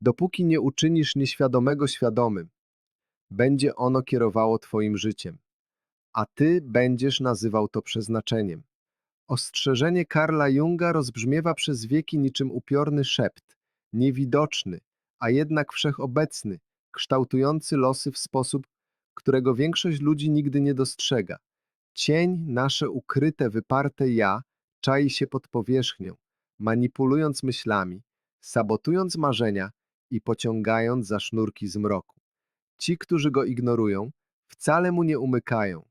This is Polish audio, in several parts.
Dopóki nie uczynisz nieświadomego świadomym, będzie ono kierowało twoim życiem, a ty będziesz nazywał to przeznaczeniem. Ostrzeżenie Karla Junga rozbrzmiewa przez wieki niczym upiorny szept, niewidoczny, a jednak wszechobecny, kształtujący losy w sposób, którego większość ludzi nigdy nie dostrzega. Cień, nasze ukryte, wyparte ja, czai się pod powierzchnią, manipulując myślami, sabotując marzenia i pociągając za sznurki zmroku. Ci, którzy go ignorują, wcale mu nie umykają.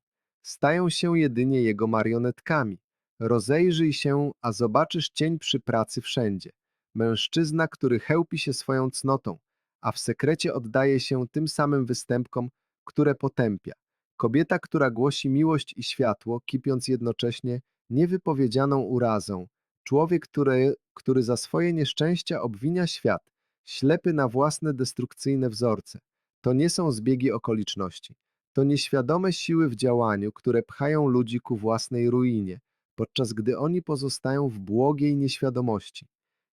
Stają się jedynie jego marionetkami. Rozejrzyj się, a zobaczysz cień przy pracy wszędzie. Mężczyzna, który chełpi się swoją cnotą, a w sekrecie oddaje się tym samym występkom, które potępia. Kobieta, która głosi miłość i światło, kipiąc jednocześnie niewypowiedzianą urazą. Człowiek, który, który za swoje nieszczęścia obwinia świat, ślepy na własne destrukcyjne wzorce. To nie są zbiegi okoliczności. To nieświadome siły w działaniu, które pchają ludzi ku własnej ruinie, podczas gdy oni pozostają w błogiej nieświadomości.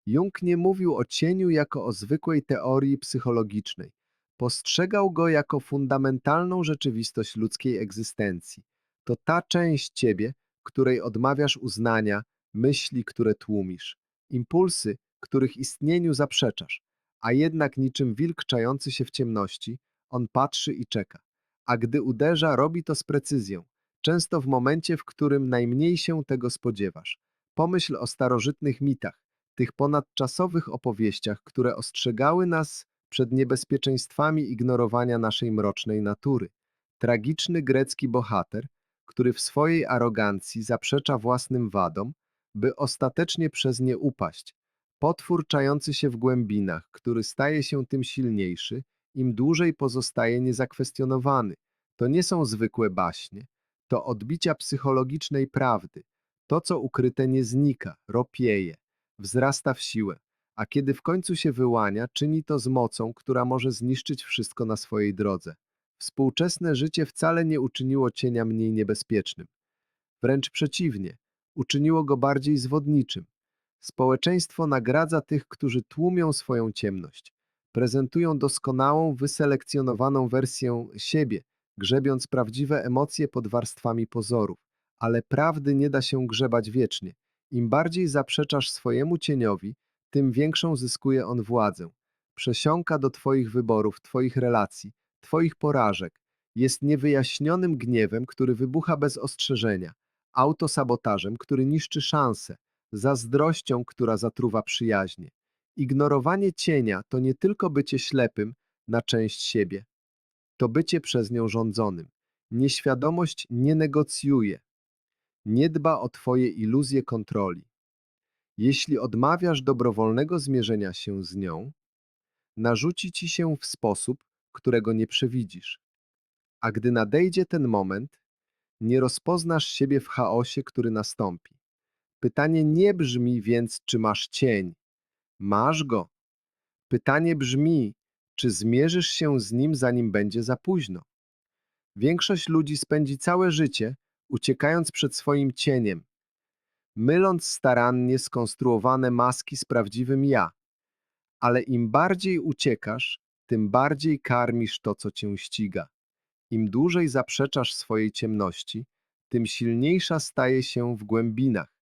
Jung nie mówił o cieniu jako o zwykłej teorii psychologicznej. Postrzegał go jako fundamentalną rzeczywistość ludzkiej egzystencji. To ta część ciebie, której odmawiasz uznania, myśli, które tłumisz, impulsy, których istnieniu zaprzeczasz, a jednak niczym wilk czający się w ciemności, on patrzy i czeka. A gdy uderza, robi to z precyzją, często w momencie, w którym najmniej się tego spodziewasz. Pomyśl o starożytnych mitach, tych ponadczasowych opowieściach, które ostrzegały nas przed niebezpieczeństwami ignorowania naszej mrocznej natury. Tragiczny grecki bohater, który w swojej arogancji zaprzecza własnym wadom, by ostatecznie przez nie upaść. Potwór czający się w głębinach, który staje się tym silniejszy, im dłużej pozostaje niezakwestionowany. To nie są zwykłe baśnie, to odbicia psychologicznej prawdy. To, co ukryte, nie znika, ropieje, wzrasta w siłę, a kiedy w końcu się wyłania, czyni to z mocą, która może zniszczyć wszystko na swojej drodze. Współczesne życie wcale nie uczyniło cienia mniej niebezpiecznym. Wręcz przeciwnie, uczyniło go bardziej zwodniczym. Społeczeństwo nagradza tych, którzy tłumią swoją ciemność, prezentują doskonałą, wyselekcjonowaną wersję siebie, grzebiąc prawdziwe emocje pod warstwami pozorów. Ale prawdy nie da się grzebać wiecznie. Im bardziej zaprzeczasz swojemu cieniowi, tym większą zyskuje on władzę. Przesiąka do Twoich wyborów, Twoich relacji, Twoich porażek. Jest niewyjaśnionym gniewem, który wybucha bez ostrzeżenia, autosabotażem, który niszczy szanse, zazdrością, która zatruwa przyjaźnie. Ignorowanie cienia to nie tylko bycie ślepym na część siebie, to bycie przez nią rządzonym. Nieświadomość nie negocjuje, nie dba o Twoje iluzje kontroli. Jeśli odmawiasz dobrowolnego zmierzenia się z nią, narzuci ci się w sposób, którego nie przewidzisz. A gdy nadejdzie ten moment, nie rozpoznasz siebie w chaosie, który nastąpi. Pytanie nie brzmi więc, czy masz cień. Masz go. Pytanie brzmi, czy zmierzysz się z nim, zanim będzie za późno. Większość ludzi spędzi całe życie, uciekając przed swoim cieniem, myląc starannie skonstruowane maski z prawdziwym ja. Ale im bardziej uciekasz, tym bardziej karmisz to, co cię ściga. Im dłużej zaprzeczasz swojej ciemności, tym silniejsza staje się w głębinach,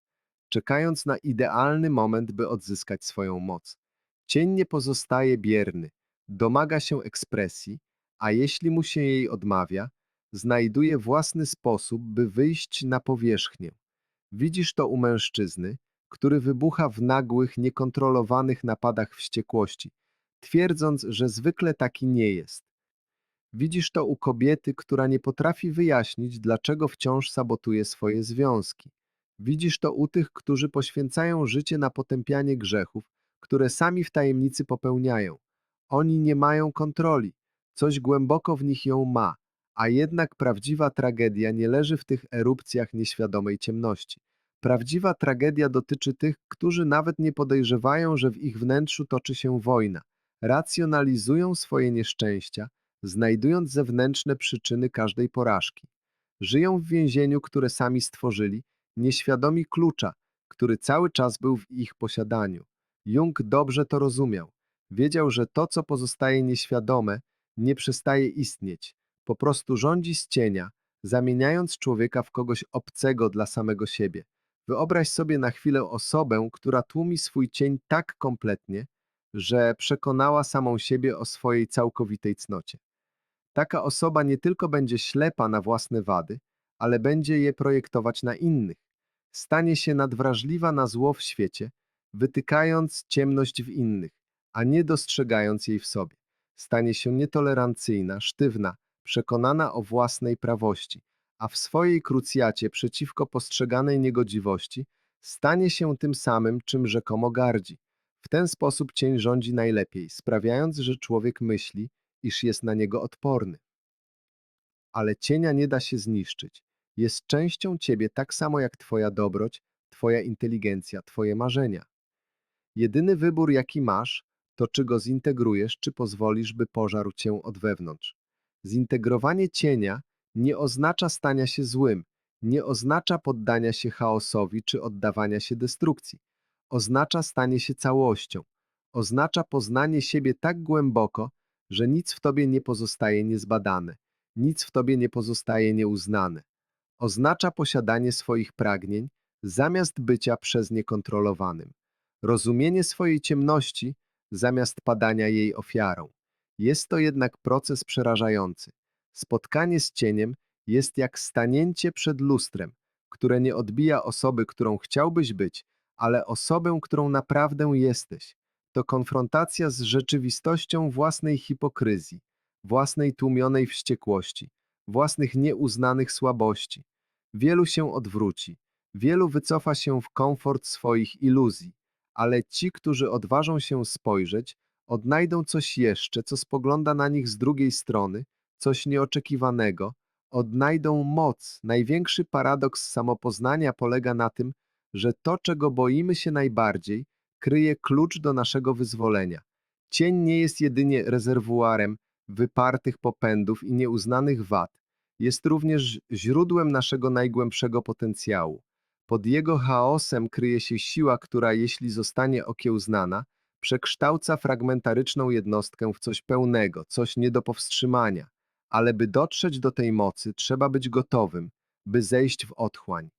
czekając na idealny moment, by odzyskać swoją moc. Cień nie pozostaje bierny, domaga się ekspresji, a jeśli mu się jej odmawia, znajduje własny sposób, by wyjść na powierzchnię. Widzisz to u mężczyzny, który wybucha w nagłych, niekontrolowanych napadach wściekłości, twierdząc, że zwykle taki nie jest. Widzisz to u kobiety, która nie potrafi wyjaśnić, dlaczego wciąż sabotuje swoje związki. Widzisz to u tych, którzy poświęcają życie na potępianie grzechów, które sami w tajemnicy popełniają. Oni nie mają kontroli, coś głęboko w nich ją ma, a jednak prawdziwa tragedia nie leży w tych erupcjach nieświadomej ciemności. Prawdziwa tragedia dotyczy tych, którzy nawet nie podejrzewają, że w ich wnętrzu toczy się wojna. Racjonalizują swoje nieszczęścia, znajdując zewnętrzne przyczyny każdej porażki. Żyją w więzieniu, które sami stworzyli, nieświadomi klucza, który cały czas był w ich posiadaniu. Jung dobrze to rozumiał. Wiedział, że to, co pozostaje nieświadome, nie przestaje istnieć. Po prostu rządzi z cienia, zamieniając człowieka w kogoś obcego dla samego siebie. Wyobraź sobie na chwilę osobę, która tłumi swój cień tak kompletnie, że przekonała samą siebie o swojej całkowitej cnocie. Taka osoba nie tylko będzie ślepa na własne wady, ale będzie je projektować na innych. Stanie się nadwrażliwa na zło w świecie, wytykając ciemność w innych, a nie dostrzegając jej w sobie. Stanie się nietolerancyjna, sztywna, przekonana o własnej prawości, a w swojej krucjacie przeciwko postrzeganej niegodziwości stanie się tym samym, czym rzekomo gardzi. W ten sposób cień rządzi najlepiej, sprawiając, że człowiek myśli, iż jest na niego odporny. Ale cienia nie da się zniszczyć. Jest częścią ciebie tak samo jak twoja dobroć, twoja inteligencja, twoje marzenia. Jedyny wybór, jaki masz, to czy go zintegrujesz, czy pozwolisz, by pożarł cię od wewnątrz. Zintegrowanie cienia nie oznacza stania się złym, nie oznacza poddania się chaosowi czy oddawania się destrukcji. Oznacza stanie się całością. Oznacza poznanie siebie tak głęboko, że nic w tobie nie pozostaje niezbadane, nic w tobie nie pozostaje nieuznane. Oznacza posiadanie swoich pragnień zamiast bycia przez nie kontrolowanym. Rozumienie swojej ciemności zamiast padania jej ofiarą. Jest to jednak proces przerażający. Spotkanie z cieniem jest jak stanięcie przed lustrem, które nie odbija osoby, którą chciałbyś być, ale osobę, którą naprawdę jesteś. To konfrontacja z rzeczywistością własnej hipokryzji, własnej tłumionej wściekłości, własnych nieuznanych słabości. Wielu się odwróci, wielu wycofa się w komfort swoich iluzji, ale ci, którzy odważą się spojrzeć, odnajdą coś jeszcze, co spogląda na nich z drugiej strony, coś nieoczekiwanego, odnajdą moc. Największy paradoks samopoznania polega na tym, że to, czego boimy się najbardziej, kryje klucz do naszego wyzwolenia. Cień nie jest jedynie rezerwuarem wypartych popędów i nieuznanych wad, jest również źródłem naszego najgłębszego potencjału. Pod jego chaosem kryje się siła, która, jeśli zostanie okiełznana, przekształca fragmentaryczną jednostkę w coś pełnego, coś nie do powstrzymania. Ale by dotrzeć do tej mocy, trzeba być gotowym, by zejść w otchłań.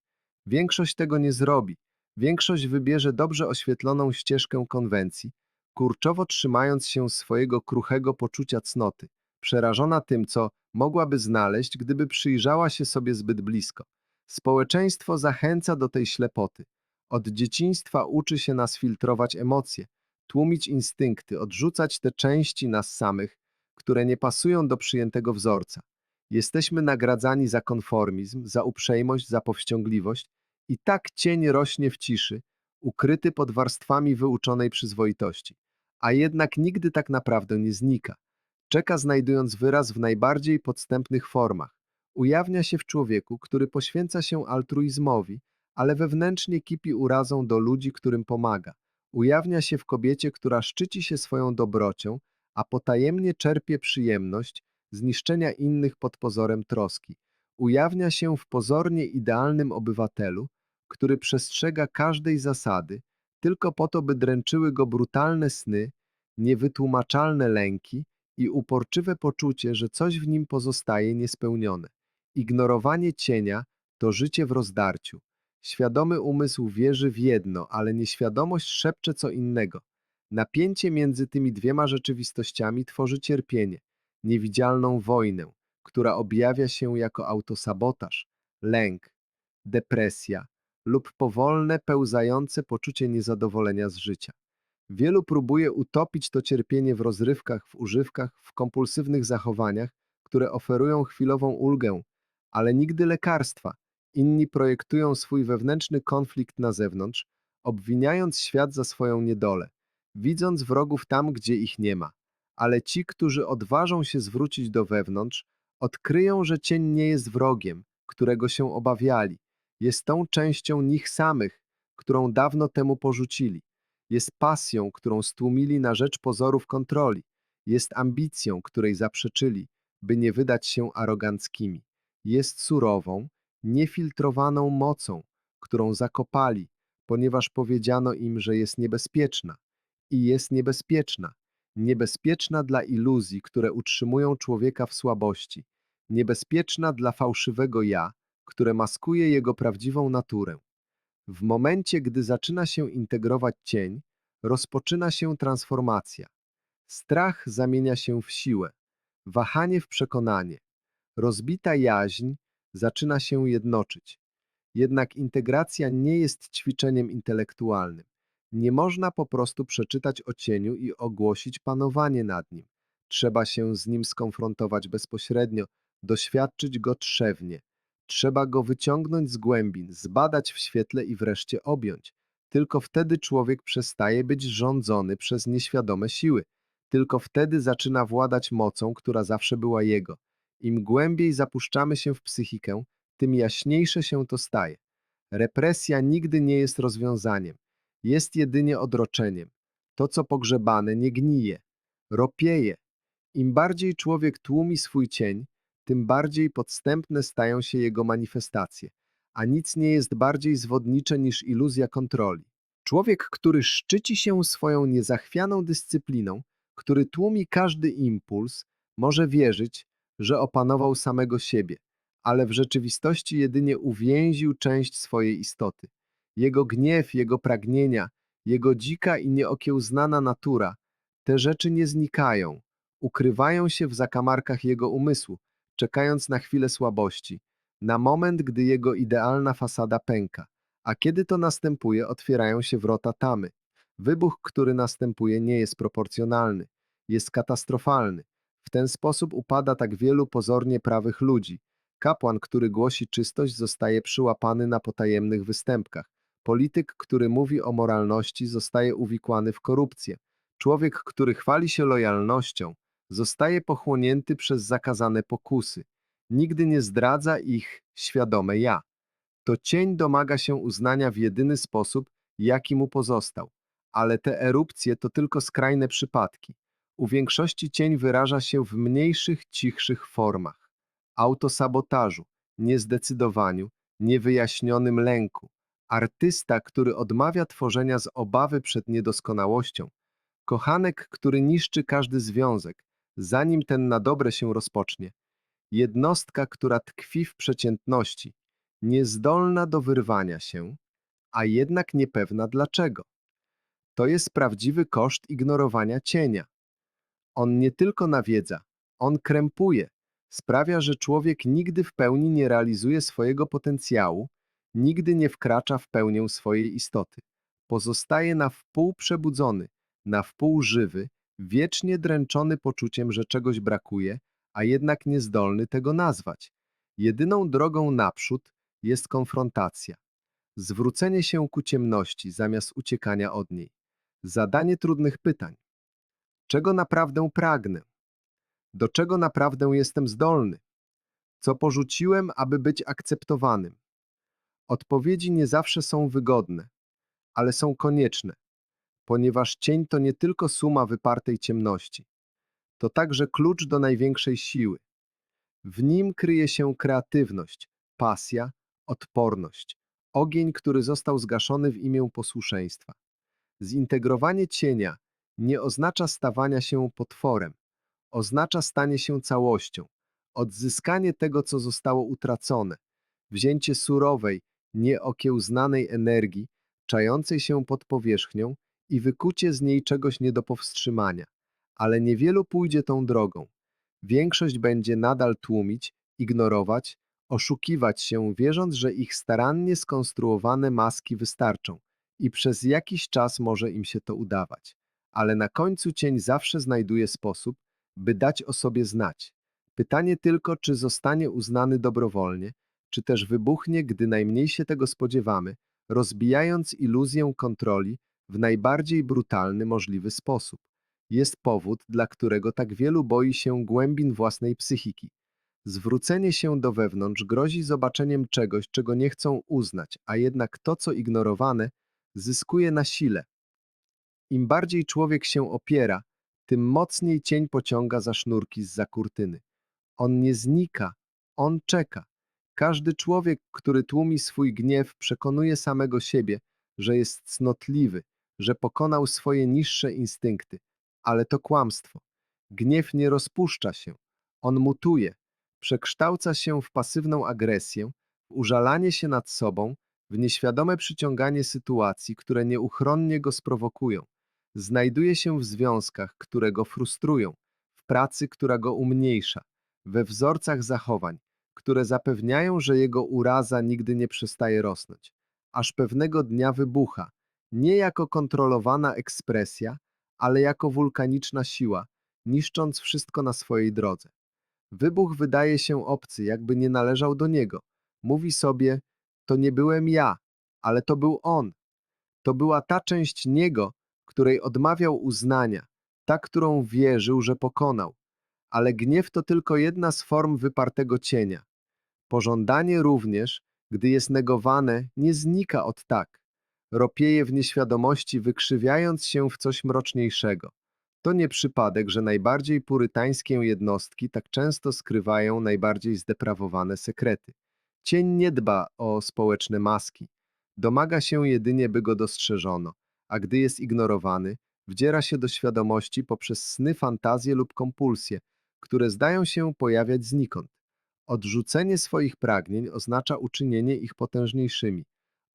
Większość tego nie zrobi. Większość wybierze dobrze oświetloną ścieżkę konwencji, kurczowo trzymając się swojego kruchego poczucia cnoty, przerażona tym, co mogłaby znaleźć, gdyby przyjrzała się sobie zbyt blisko. Społeczeństwo zachęca do tej ślepoty. Od dzieciństwa uczy się nas filtrować emocje, tłumić instynkty, odrzucać te części nas samych, które nie pasują do przyjętego wzorca. Jesteśmy nagradzani za konformizm, za uprzejmość, za powściągliwość i tak cień rośnie w ciszy, ukryty pod warstwami wyuczonej przyzwoitości, a jednak nigdy tak naprawdę nie znika. Czeka znajdując wyraz w najbardziej podstępnych formach. Ujawnia się w człowieku, który poświęca się altruizmowi, ale wewnętrznie kipi urazą do ludzi, którym pomaga. Ujawnia się w kobiecie, która szczyci się swoją dobrocią, a potajemnie czerpie przyjemność z niszczenia innych pod pozorem troski. Ujawnia się w pozornie idealnym obywatelu, który przestrzega każdej zasady, tylko po to, by dręczyły go brutalne sny, niewytłumaczalne lęki i uporczywe poczucie, że coś w nim pozostaje niespełnione. Ignorowanie cienia to życie w rozdarciu. Świadomy umysł wierzy w jedno, ale nieświadomość szepcze co innego. Napięcie między tymi dwiema rzeczywistościami tworzy cierpienie, niewidzialną wojnę, która objawia się jako autosabotaż, lęk, depresja lub powolne, pełzające poczucie niezadowolenia z życia. Wielu próbuje utopić to cierpienie w rozrywkach, w używkach, w kompulsywnych zachowaniach, które oferują chwilową ulgę, ale nigdy lekarstwa. Inni projektują swój wewnętrzny konflikt na zewnątrz, obwiniając świat za swoją niedolę, widząc wrogów tam, gdzie ich nie ma. Ale ci, którzy odważą się zwrócić do wewnątrz, odkryją, że cień nie jest wrogiem, którego się obawiali. Jest tą częścią nich samych, którą dawno temu porzucili. Jest pasją, którą stłumili na rzecz pozorów kontroli. Jest ambicją, której zaprzeczyli, by nie wydać się aroganckimi. Jest surową, niefiltrowaną mocą, którą zakopali, ponieważ powiedziano im, że jest niebezpieczna. I jest niebezpieczna. niebezpieczna dla iluzji, które utrzymują człowieka w słabości, niebezpieczna dla fałszywego ja, które maskuje jego prawdziwą naturę. W momencie, gdy zaczyna się integrować cień, rozpoczyna się transformacja. Strach zamienia się w siłę, wahanie w przekonanie, rozbita jaźń zaczyna się jednoczyć. Jednak integracja nie jest ćwiczeniem intelektualnym. Nie można po prostu przeczytać o cieniu i ogłosić panowanie nad nim. Trzeba się z nim skonfrontować bezpośrednio, doświadczyć go trzewnie. Trzeba go wyciągnąć z głębin, zbadać w świetle i wreszcie objąć. Tylko wtedy człowiek przestaje być rządzony przez nieświadome siły. Tylko wtedy zaczyna władać mocą, która zawsze była jego. Im głębiej zapuszczamy się w psychikę, tym jaśniejsze się to staje. Represja nigdy nie jest rozwiązaniem, jest jedynie odroczeniem. To, co pogrzebane, nie gnije, ropieje. Im bardziej człowiek tłumi swój cień, tym bardziej podstępne stają się jego manifestacje, a nic nie jest bardziej zwodnicze niż iluzja kontroli. Człowiek, który szczyci się swoją niezachwianą dyscypliną, który tłumi każdy impuls, może wierzyć, że opanował samego siebie, ale w rzeczywistości jedynie uwięził część swojej istoty. Jego gniew, jego pragnienia, jego dzika i nieokiełznana natura, te rzeczy nie znikają, ukrywają się w zakamarkach jego umysłu, czekając na chwilę słabości, na moment, gdy jego idealna fasada pęka. A kiedy to następuje, otwierają się wrota tamy. Wybuch, który następuje, nie jest proporcjonalny, jest katastrofalny. W ten sposób upada tak wielu pozornie prawych ludzi. Kapłan, który głosi czystość, zostaje przyłapany na potajemnych występkach. Polityk, który mówi o moralności, zostaje uwikłany w korupcję. Człowiek, który chwali się lojalnością, zostaje pochłonięty przez zakazane pokusy. Nigdy nie zdradza ich świadome ja. To cień domaga się uznania w jedyny sposób, jaki mu pozostał. Ale te erupcje to tylko skrajne przypadki. U większości cień wyraża się w mniejszych, cichszych formach. Autosabotażu, niezdecydowaniu, niewyjaśnionym lęku. Artysta, który odmawia tworzenia z obawy przed niedoskonałością. Kochanek, który niszczy każdy związek, zanim ten na dobre się rozpocznie. Jednostka, która tkwi w przeciętności, niezdolna do wyrwania się, a jednak niepewna dlaczego. To jest prawdziwy koszt ignorowania cienia. On nie tylko nawiedza, on krępuje, sprawia, że człowiek nigdy w pełni nie realizuje swojego potencjału, nigdy nie wkracza w pełnię swojej istoty. Pozostaje na wpół przebudzony, na wpół żywy, wiecznie dręczony poczuciem, że czegoś brakuje, a jednak niezdolny tego nazwać. Jedyną drogą naprzód jest konfrontacja. Zwrócenie się ku ciemności zamiast uciekania od niej. Zadanie trudnych pytań. Czego naprawdę pragnę? Do czego naprawdę jestem zdolny? Co porzuciłem, aby być akceptowanym? Odpowiedzi nie zawsze są wygodne, ale są konieczne, ponieważ cień to nie tylko suma wypartej ciemności, to także klucz do największej siły. W nim kryje się kreatywność, pasja, odporność, ogień, który został zgaszony w imię posłuszeństwa. Zintegrowanie cienia nie oznacza stawania się potworem, oznacza stanie się całością, odzyskanie tego, co zostało utracone, wzięcie surowej, nieokiełznanej energii, czającej się pod powierzchnią i wykucie z niej czegoś nie do powstrzymania. Ale niewielu pójdzie tą drogą. Większość będzie nadal tłumić, ignorować, oszukiwać się, wierząc, że ich starannie skonstruowane maski wystarczą i przez jakiś czas może im się to udawać. Ale na końcu cień zawsze znajduje sposób, by dać o sobie znać. Pytanie tylko, czy zostanie uznany dobrowolnie, czy też wybuchnie, gdy najmniej się tego spodziewamy, rozbijając iluzję kontroli w najbardziej brutalny możliwy sposób. Jest powód, dla którego tak wielu boi się głębin własnej psychiki. Zwrócenie się do wewnątrz grozi zobaczeniem czegoś, czego nie chcą uznać, a jednak to, co ignorowane, zyskuje na sile. Im bardziej człowiek się opiera, tym mocniej cień pociąga za sznurki z za kurtyny. On nie znika, on czeka. Każdy człowiek, który tłumi swój gniew, przekonuje samego siebie, że jest cnotliwy, że pokonał swoje niższe instynkty, ale to kłamstwo. Gniew nie rozpuszcza się, on mutuje, przekształca się w pasywną agresję, w użalanie się nad sobą, w nieświadome przyciąganie sytuacji, które nieuchronnie go sprowokują. Znajduje się w związkach, które go frustrują, w pracy, która go umniejsza, we wzorcach zachowań, które zapewniają, że jego uraza nigdy nie przestaje rosnąć, aż pewnego dnia wybucha, nie jako kontrolowana ekspresja, ale jako wulkaniczna siła, niszcząc wszystko na swojej drodze. Wybuch wydaje się obcy, jakby nie należał do niego. Mówi sobie, to nie byłem ja, ale to był on. To była ta część niego, której odmawiał uznania, ta, którą wierzył, że pokonał. Ale gniew to tylko jedna z form wypartego cienia. Pożądanie również, gdy jest negowane, nie znika od tak. Ropieje w nieświadomości, wykrzywiając się w coś mroczniejszego. To nie przypadek, że najbardziej purytańskie jednostki tak często skrywają najbardziej zdeprawowane sekrety. Cień nie dba o społeczne maski. Domaga się jedynie, by go dostrzeżono, a gdy jest ignorowany, wdziera się do świadomości poprzez sny, fantazje lub kompulsje, które zdają się pojawiać znikąd. Odrzucenie swoich pragnień oznacza uczynienie ich potężniejszymi.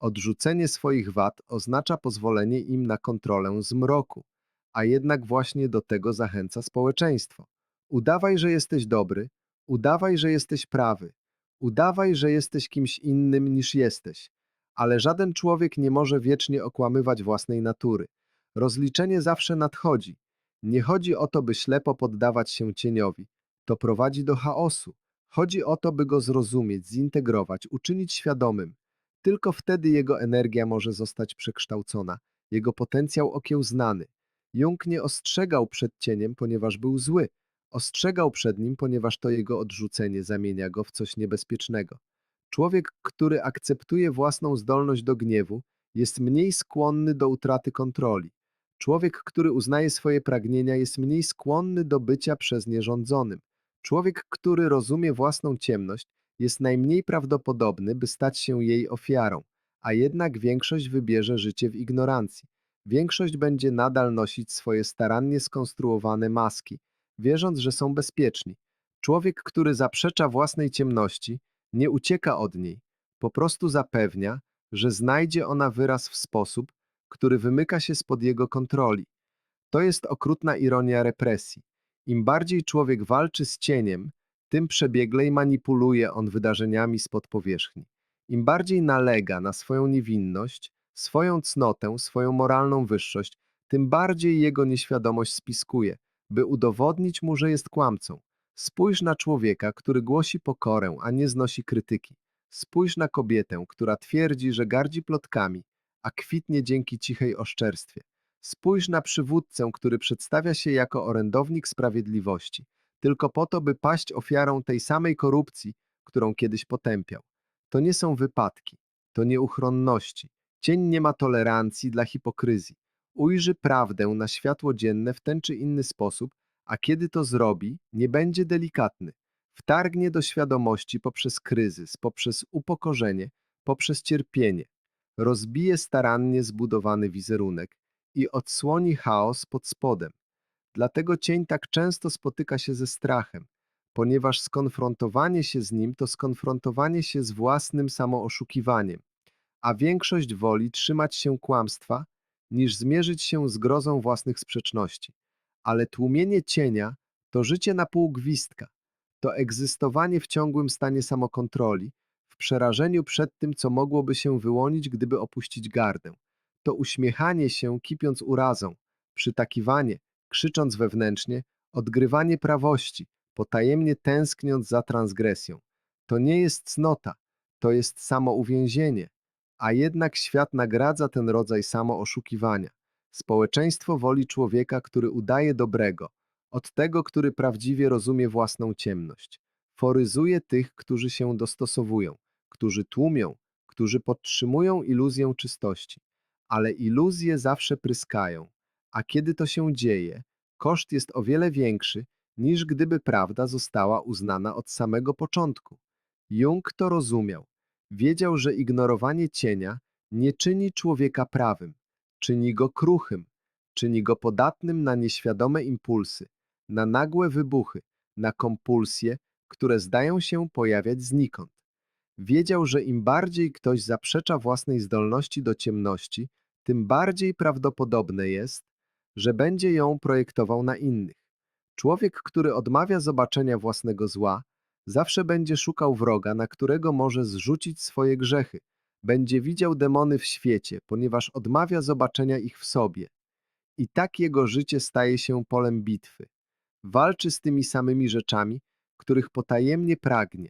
Odrzucenie swoich wad oznacza pozwolenie im na kontrolę zmroku, a jednak właśnie do tego zachęca społeczeństwo. Udawaj, że jesteś dobry, udawaj, że jesteś prawy, udawaj, że jesteś kimś innym niż jesteś. Ale żaden człowiek nie może wiecznie okłamywać własnej natury. Rozliczenie zawsze nadchodzi. Nie chodzi o to, by ślepo poddawać się cieniowi. To prowadzi do chaosu. Chodzi o to, by go zrozumieć, zintegrować, uczynić świadomym. Tylko wtedy jego energia może zostać przekształcona, jego potencjał okiełznany. Jung nie ostrzegał przed cieniem, ponieważ był zły. Ostrzegał przed nim, ponieważ to jego odrzucenie zamienia go w coś niebezpiecznego. Człowiek, który akceptuje własną zdolność do gniewu, jest mniej skłonny do utraty kontroli. Człowiek, który uznaje swoje pragnienia, jest mniej skłonny do bycia przez nie rządzonym. Człowiek, który rozumie własną ciemność, jest najmniej prawdopodobny, by stać się jej ofiarą, a jednak większość wybierze życie w ignorancji. Większość będzie nadal nosić swoje starannie skonstruowane maski, wierząc, że są bezpieczni. Człowiek, który zaprzecza własnej ciemności, nie ucieka od niej, po prostu zapewnia, że znajdzie ona wyraz w sposób, który wymyka się spod jego kontroli. To jest okrutna ironia represji. Im bardziej człowiek walczy z cieniem, tym przebieglej manipuluje on wydarzeniami spod powierzchni. Im bardziej nalega na swoją niewinność, swoją cnotę, swoją moralną wyższość, tym bardziej jego nieświadomość spiskuje, by udowodnić mu, że jest kłamcą. Spójrz na człowieka, który głosi pokorę, a nie znosi krytyki. Spójrz na kobietę, która twierdzi, że gardzi plotkami, a kwitnie dzięki cichej oszczerstwie. Spójrz na przywódcę, który przedstawia się jako orędownik sprawiedliwości, tylko po to, by paść ofiarą tej samej korupcji, którą kiedyś potępiał. To nie są wypadki, to nieuchronności. Cień nie ma tolerancji dla hipokryzji. Ujrzy prawdę na światło dzienne w ten czy inny sposób, a kiedy to zrobi, nie będzie delikatny. Wtargnie do świadomości poprzez kryzys, poprzez upokorzenie, poprzez cierpienie. Rozbije starannie zbudowany wizerunek i odsłoni chaos pod spodem. Dlatego cień tak często spotyka się ze strachem, ponieważ skonfrontowanie się z nim to skonfrontowanie się z własnym samooszukiwaniem, a większość woli trzymać się kłamstwa, niż zmierzyć się z grozą własnych sprzeczności. Ale tłumienie cienia to życie na pół gwizdka, to egzystowanie w ciągłym stanie samokontroli, w przerażeniu przed tym, co mogłoby się wyłonić, gdyby opuścić gardę. To uśmiechanie się, kipiąc urazą, przytakiwanie, krzycząc wewnętrznie, odgrywanie prawości, potajemnie tęskniąc za transgresją. To nie jest cnota, to jest samo uwięzienie, a jednak świat nagradza ten rodzaj samooszukiwania. Społeczeństwo woli człowieka, który udaje dobrego, od tego, który prawdziwie rozumie własną ciemność. Foryzuje tych, którzy się dostosowują, którzy tłumią, którzy podtrzymują iluzję czystości. Ale iluzje zawsze pryskają, a kiedy to się dzieje, koszt jest o wiele większy, niż gdyby prawda została uznana od samego początku. Jung to rozumiał. Wiedział, że ignorowanie cienia nie czyni człowieka prawym, czyni go kruchym. czyni go podatnym na nieświadome impulsy, na nagłe wybuchy, na kompulsje, które zdają się pojawiać znikąd. Wiedział, że im bardziej ktoś zaprzecza własnej zdolności do ciemności, tym bardziej prawdopodobne jest, że będzie ją projektował na innych. Człowiek, który odmawia zobaczenia własnego zła, zawsze będzie szukał wroga, na którego może zrzucić swoje grzechy. Będzie widział demony w świecie, ponieważ odmawia zobaczenia ich w sobie. I tak jego życie staje się polem bitwy. Walczy z tymi samymi rzeczami, których potajemnie pragnie.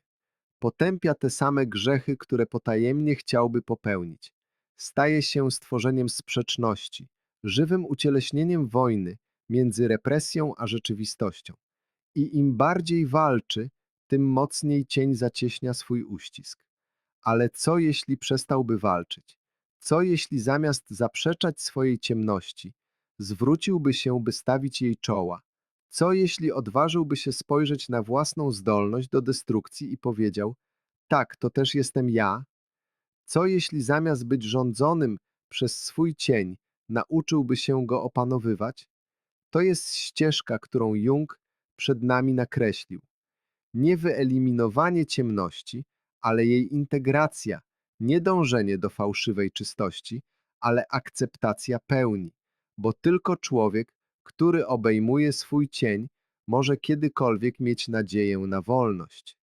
Potępia te same grzechy, które potajemnie chciałby popełnić. Staje się stworzeniem sprzeczności, żywym ucieleśnieniem wojny między represją a rzeczywistością. I im bardziej walczy, tym mocniej cień zacieśnia swój uścisk. Ale co jeśli przestałby walczyć? Co jeśli zamiast zaprzeczać swojej ciemności, zwróciłby się, by stawić jej czoła? Co jeśli odważyłby się spojrzeć na własną zdolność do destrukcji i powiedział: Tak, to też jestem ja? Co jeśli zamiast być rządzonym przez swój cień, nauczyłby się go opanowywać? To jest ścieżka, którą Jung przed nami nakreślił. Nie wyeliminowanie ciemności, ale jej integracja, nie dążenie do fałszywej czystości, ale akceptacja pełni, bo tylko człowiek, który obejmuje swój cień, może kiedykolwiek mieć nadzieję na wolność.